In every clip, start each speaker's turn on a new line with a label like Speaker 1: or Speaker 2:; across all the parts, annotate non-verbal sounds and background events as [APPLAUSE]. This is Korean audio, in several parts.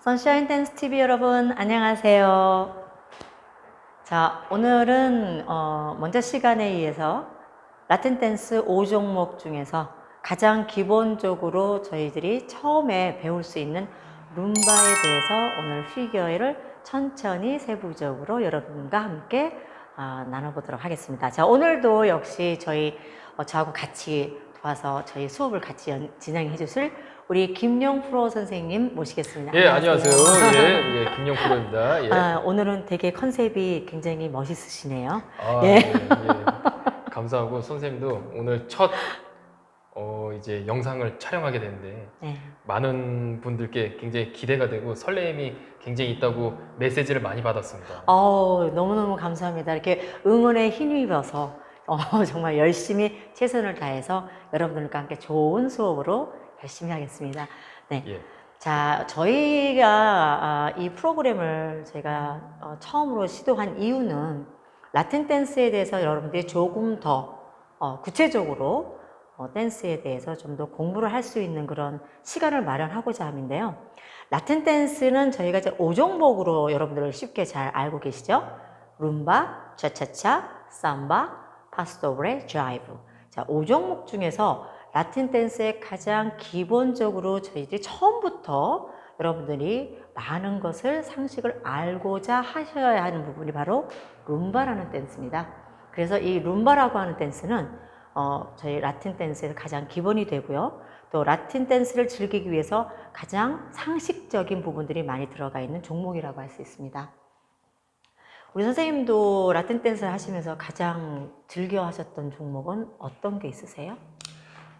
Speaker 1: 선샤인 댄스 TV 여러분 안녕하세요. 자 오늘은 어, 먼저 시간에 의해서 라틴 댄스 5종목 중에서 가장 기본적으로 저희들이 처음에 배울 수 있는 룸바에 대해서 오늘 피겨를 천천히 세부적으로 여러분과 함께 아, 나눠보도록 하겠습니다. 자 오늘도 역시 저희 어, 저하고 같이 도와서 저희 수업을 같이 연- 진행해 주실 우리 김용 프로 선생님 모시겠습니다.
Speaker 2: 예, 안녕하세요. 예, 예, 김영 프로입니다. 예.
Speaker 1: 아, 오늘은 되게 컨셉이 굉장히 멋있으시네요.
Speaker 2: 아,
Speaker 1: 예.
Speaker 2: 예. 예. [LAUGHS] 감사하고 선생님도 오늘 첫 어, 이제 영상을 촬영하게 되는데
Speaker 1: 네.
Speaker 2: 많은 분들께 굉장히 기대가 되고 설레임이 굉장히 있다고 메시지를 많이 받았습니다.
Speaker 1: 어우, 너무너무 감사합니다. 이렇게 응원에 힘입어서 어, [LAUGHS] 정말 열심히 최선을 다해서 여러분들과 함께 좋은 수업으로 열심히 하겠습니다. 네.
Speaker 2: 예.
Speaker 1: 자, 저희가 아, 이 프로그램을 제가 어, 처음으로 시도한 이유는 라틴 댄스에 대해서 여러분들이 조금 더 어, 구체적으로 어, 댄스에 대해서 좀 더 공부를 할 수 있는 그런 시간을 마련하고자 함인데요. 라틴 댄스는 저희가 이제 5종목으로 여러분들 쉽게 잘 알고 계시죠? 룸바, 차차차, 삼바, 파스토브레, 드라이브. 자, 5종목 중에서 라틴 댄스의 가장 기본적으로 저희들이 처음부터 여러분들이 많은 것을 상식을 알고자 하셔야 하는 부분이 바로 룸바라는 댄스입니다. 그래서 이 룸바라고 하는 댄스는 어, 저희 라틴 댄스에서 가장 기본이 되고요. 또 라틴 댄스를 즐기기 위해서 가장 상식적인 부분들이 많이 들어가 있는 종목이라고 할 수 있습니다. 우리 선생님도 라틴 댄스를 하시면서 가장 즐겨 하셨던 종목은 어떤 게 있으세요?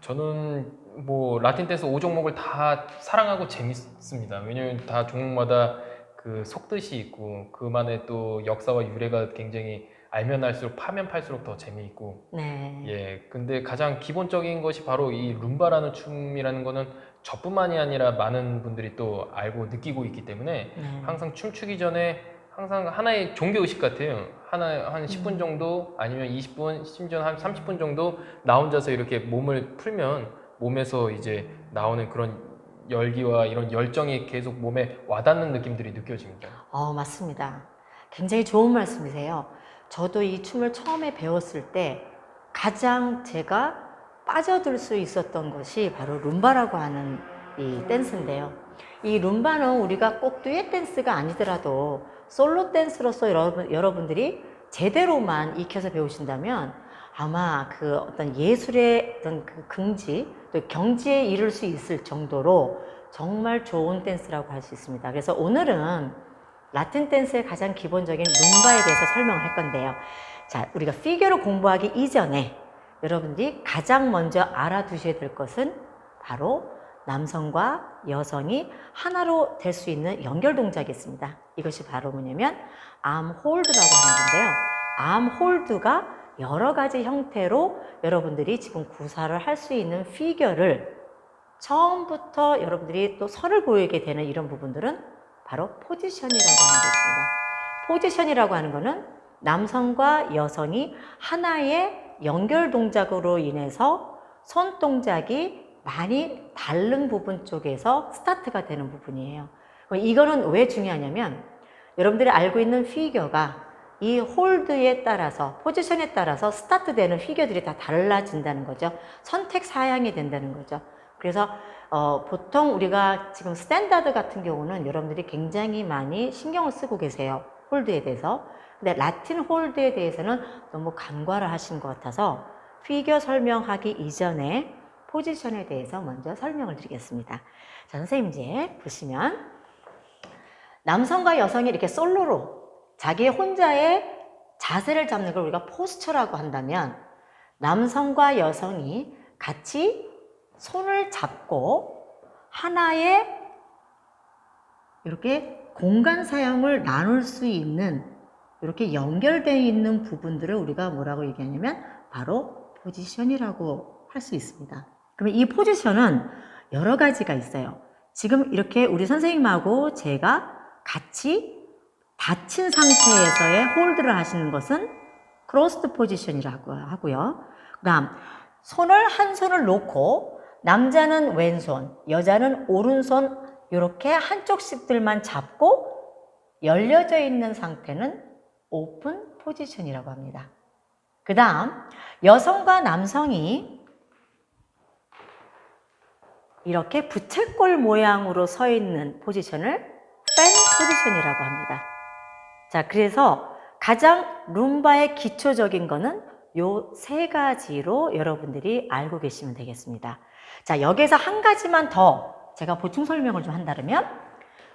Speaker 2: 저는 뭐 라틴 댄스 5종목을 다 사랑하고 재밌습니다. 왜냐면 다 종목마다 그 속뜻이 있고 그만의 또 역사와 유래가 굉장히 알면 알수록 파면 팔수록 더 재미있고
Speaker 1: 네.
Speaker 2: 예, 근데 가장 기본적인 것이 바로 이 룸바라는 춤이라는 거는 저뿐만이 아니라 많은 분들이 또 알고 느끼고 있기 때문에
Speaker 1: 네.
Speaker 2: 항상 춤추기 전에 항상 하나의 종교 의식 같아요. 하나 한 10분
Speaker 1: 음.
Speaker 2: 정도 아니면 20분, 심지어 한 30분 정도 나 혼자서 이렇게 몸을 풀면 몸에서 이제 나오는 그런 열기와 이런 열정이 계속 몸에 와닿는 느낌들이 느껴집니다.
Speaker 1: 어, 맞습니다. 굉장히 좋은 말씀이세요. 저도 이 춤을 처음에 배웠을 때 가장 제가 빠져들 수 있었던 것이 바로 룸바라고 하는 이 댄스인데요. 이 룸바는 우리가 꼭 듀엣 댄스가 아니더라도 솔로 댄스로서 여러분, 여러분들이 제대로만 익혀서 배우신다면 아마 그 어떤 예술의 어떤 그 긍지 또 경지에 이를 수 있을 정도로 정말 좋은 댄스라고 할 수 있습니다. 그래서 오늘은 라틴 댄스의 가장 기본적인 룸바에 대해서 설명을 할 건데요. 자, 우리가 피겨를 공부하기 이전에 여러분들이 가장 먼저 알아두셔야 될 것은 바로 남성과 여성이 하나로 될 수 있는 연결 동작이 있습니다. 이것이 바로 뭐냐면 암 홀드라고 하는 건데요. 암 홀드가 여러 가지 형태로 여러분들이 지금 구사를 할 수 있는 피겨를 처음부터 여러분들이 또 선을 보이게 되는 이런 부분들은 바로 포지션이라고 하는 게 있습니다. 포지션이라고 하는 거는 남성과 여성이 하나의 연결 동작으로 인해서 손 동작이 많이 다른 부분 쪽에서 스타트가 되는 부분이에요. 이거는 왜 중요하냐면 여러분들이 알고 있는 피겨가 이 홀드에 따라서 포지션에 따라서 스타트되는 피겨들이 다 달라진다는 거죠. 선택 사양이 된다는 거죠. 그래서 어, 보통 우리가 지금 스탠다드 같은 경우는 여러분들이 굉장히 많이 신경을 쓰고 계세요. 홀드에 대해서. 근데 라틴 홀드에 대해서는 너무 간과를 하신 것 같아서 피겨 설명하기 이전에 포지션에 대해서 먼저 설명을 드리겠습니다. 자, 선생님 이제 보시면 남성과 여성이 이렇게 솔로로 자기 혼자의 자세를 잡는 걸 우리가 포스처라고 한다면 남성과 여성이 같이 손을 잡고 하나의 이렇게 공간 사용을 나눌 수 있는 이렇게 연결되어 있는 부분들을 우리가 뭐라고 얘기하냐면 바로 포지션이라고 할 수 있습니다. 그러면 이 포지션은 여러 가지가 있어요. 지금 이렇게 우리 선생님하고 제가 같이 닫힌 상태에서의 홀드를 하시는 것은 크로스드 포지션이라고 하고요. 그다음 손을 한 손을 놓고 남자는 왼손, 여자는 오른손 이렇게 한쪽씩들만 잡고 열려져 있는 상태는 오픈 포지션이라고 합니다. 그 다음, 여성과 남성이 이렇게 부채꼴 모양으로 서 있는 포지션을 팬 포지션이라고 합니다. 자, 그래서 가장 룸바의 기초적인 거는 요 세 가지로 여러분들이 알고 계시면 되겠습니다. 자, 여기에서 한 가지만 더 제가 보충 설명을 좀 한다면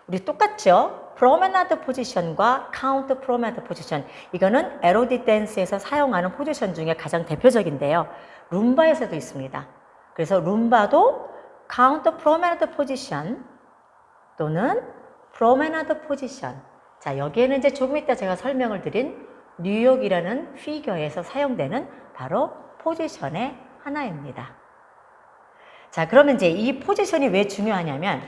Speaker 1: 우리 똑같죠? 프로메나드 포지션과 카운트 프로메나드 포지션 이거는 에로디 댄스에서 사용하는 포지션 중에 가장 대표적인데요. 룸바에서도 있습니다. 그래서 룸바도 카운트 프로메나드 포지션 또는 프로메나드 포지션 자 여기에는 이제 조금 이따 제가 설명을 드린 뉴욕이라는 피겨에서 사용되는 바로 포지션의 하나입니다. 자, 그러면 이제 이 포지션이 왜 중요하냐면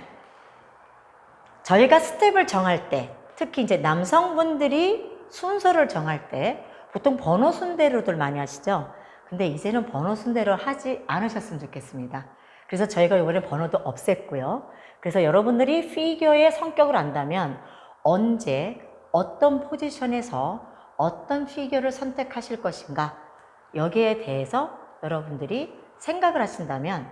Speaker 1: 저희가 스텝을 정할 때 특히 이제 남성분들이 순서를 정할 때 보통 번호 순대로들 많이 하시죠. 근데 이제는 번호 순대로 하지 않으셨으면 좋겠습니다. 그래서 저희가 이번에 번호도 없앴고요. 그래서 여러분들이 피겨의 성격을 안다면 언제 어떤 포지션에서 어떤 피겨를 선택하실 것인가 여기에 대해서 여러분들이 생각을 하신다면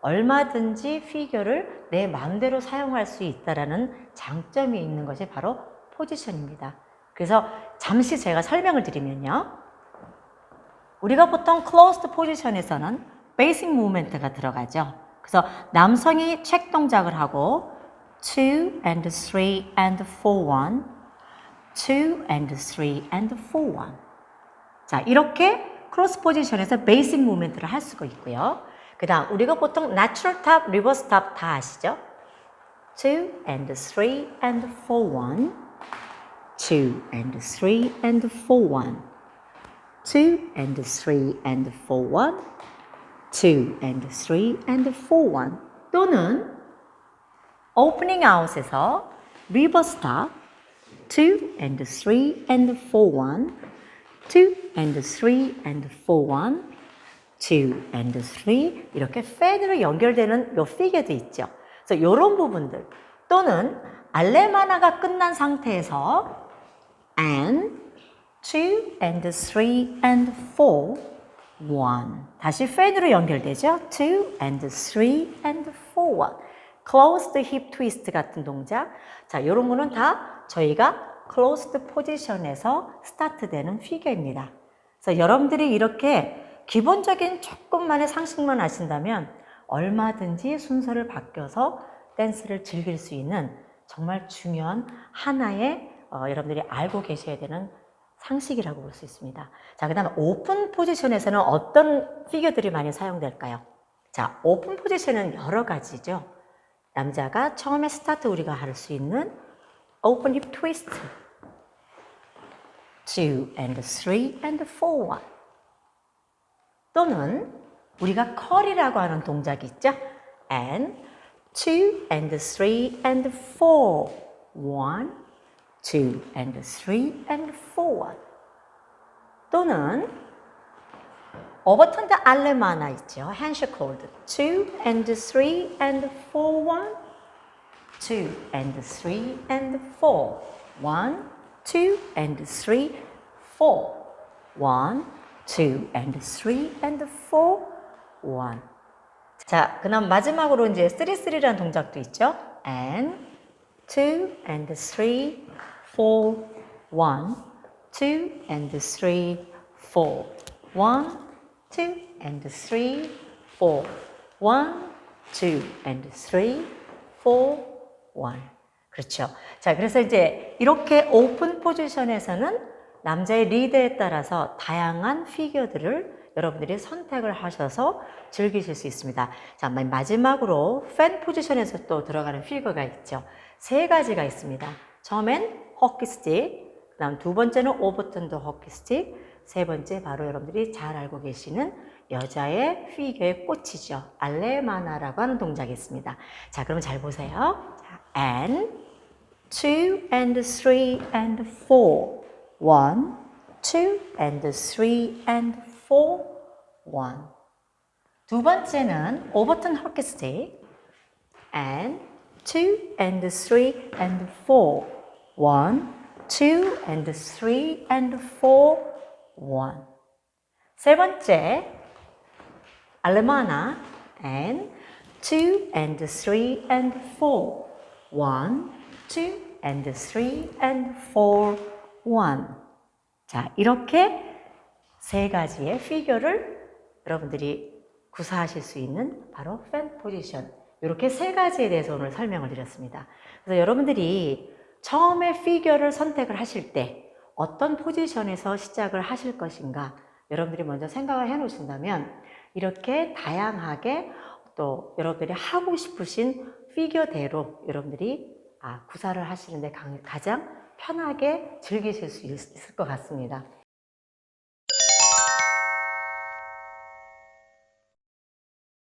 Speaker 1: 얼마든지 피겨를 내 마음대로 사용할 수 있다라는 장점이 있는 것이 바로 포지션입니다. 그래서 잠시 제가 설명을 드리면요. 우리가 보통 closed 포지션에서는 basic movement가 들어가죠. 그래서 남성이 책 동작을 하고 two and three and four one, two and three and four one. 자, 이렇게 크로스 포지션에서 베이직 무브멘트를 할 수가 있고요. 그 다음 우리가 보통 natural top, reverse top 다 아시죠? two and three and four one, two and three and four one, two and three and four one, two and three and four one 또는 opening out에서 reverse top, two and three and four one, two and three and four one, two and three 이렇게 패드로 연결되는 요 피겨도 있죠. 그래서 이런 부분들 또는 알레마나가 끝난 상태에서 and two and three and four one 다시 패드로 연결되죠. two and three and four closed hip twist 같은 동작 자 이런 거는 다 저희가 closed 포지션에서 스타트되는 피겨입니다. 그래서 여러분들이 이렇게 기본적인 조금만의 상식만 아신다면 얼마든지 순서를 바뀌어서 댄스를 즐길 수 있는 정말 중요한 하나의 어, 여러분들이 알고 계셔야 되는 상식이라고 볼 수 있습니다. 자, 그 다음에 오픈 포지션에서는 어떤 피겨들이 많이 사용될까요? 자, 오픈 포지션은 여러 가지죠. 남자가 처음에 스타트 우리가 할 수 있는 오픈 힙 트위스트 two and three and four 또는 우리가 컬이라고 하는 동작이 있죠. and two and three and four one two and three and four one 또는 오버턴드 알레마나 있죠. 핸셔콜드 two and three and four one two and three and four one two and three four one two and three and four one 자, 그다음 마지막으로 이제 쓰리 쓰리라는 동작도 있죠. and two and three four one two and three four one two and three four one two and three four one 그렇죠. 자, 그래서 이제 이렇게 오픈 포지션에서는 남자의 리드에 따라서 다양한 피겨들을 여러분들이 선택을 하셔서 즐기실 수 있습니다. 자, 맨 마지막으로 팬 포지션에서 또 들어가는 피겨가 있죠. 세 가지가 있습니다. 처음엔 호키 스틱, 그다음 두 번째는 오버턴드 호키 스틱, 세 번째 바로 여러분들이 잘 알고 계시는 여자의 피겨의 꽃이죠. 알레마나라고 하는 동작이 있습니다. 자, 그럼 잘 보세요. 자, and two and three and four. one, two and three and four, one. 두 번째는 오버턴 호키 스틱 and two and three and four. one, two and three and four, one. 세 번째, 알레마나 and two and three and four. one, two and three and four, one. 자, 이렇게 세 가지의 피겨를 여러분들이 구사하실 수 있는 바로 팬 포지션. 이렇게 세 가지에 대해서 오늘 설명을 드렸습니다. 그래서 여러분들이 처음에 피겨를 선택을 하실 때 어떤 포지션에서 시작을 하실 것인가 여러분들이 먼저 생각을 해 놓으신다면 이렇게 다양하게 또 여러분들이 하고 싶으신 피겨대로 여러분들이 아, 구사를 하시는데 가- 가장 편하게 즐기실 수 있- 있을 것 같습니다.